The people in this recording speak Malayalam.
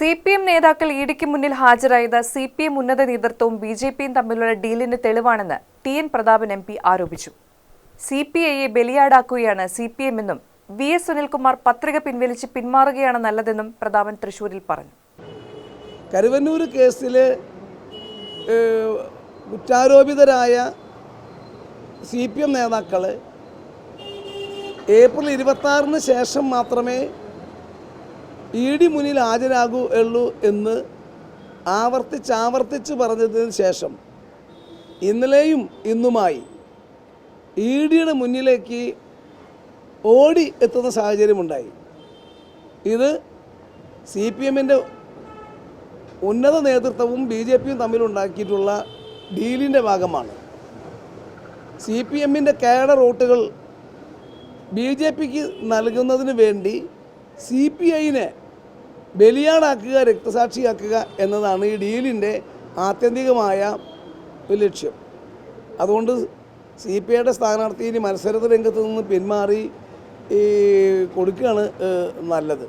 സി പി എം നേതാക്കൾ ഇഡിക്ക് മുന്നിൽ ഹാജരായത് സി പി എം ഉന്നത നേതൃത്വവും ബി ജെ പിയും തമ്മിലുള്ള ഡീലിന് തെളിവാണെന്ന് T N Prathapan M P ആരോപിച്ചു. സി പി ഐയെ ബലിയാടാക്കുകയാണ് സി പി എം എന്നും വി എസ് സുനിൽകുമാർ പത്രിക പിൻവലിച്ച് പിന്മാറുകയാണ് നല്ലതെന്നും പ്രതാപൻ തൃശൂരിൽ പറഞ്ഞു. കരുവന്നൂർ കേസിൽ കുറ്റാരോപിതരായ സി പി എം നേതാക്കൾ ഏപ്രിൽ ഇരുപത്താറിന് ശേഷം മാത്രമേ ഇ ഡി മുന്നിൽ ഹാജരാകൂ ഉള്ളൂ എന്ന് ആവർത്തിച്ച് ആവർത്തിച്ച് പറഞ്ഞതിന് ശേഷം ഇന്നലെയും ഇന്നുമായി ഇ ഡിയുടെ മുന്നിലേക്ക് ഓടി എത്തുന്ന സാഹചര്യമുണ്ടായി. ഇത് സി പി എമ്മിന്റെ ഉന്നത നേതൃത്വവും ബി ജെ പിയും തമ്മിലുണ്ടാക്കിയിട്ടുള്ള ഡീലിന്റെ ഭാഗമാണ്. സി പി എമ്മിന്റെ കേഡർ വോട്ടുകൾ ബി ജെ പിക്ക് നൽകുന്നതിന് വേണ്ടി സി പി ഐനെ ബലിയാടാക്കുക രക്തസാക്ഷിയാക്കുക എന്നതാണ് ഈ ഡീലിന്റെ ആത്യന്തികമായ ലക്ഷ്യം. അതുകൊണ്ട് സി പി ഐയുടെ സ്ഥാനാർത്ഥി ഇനി മത്സരരംഗത്ത് രംഗത്ത് നിന്ന് പിന്മാറി ഈ കൊടുക്കുകയാണ് നല്ലത്.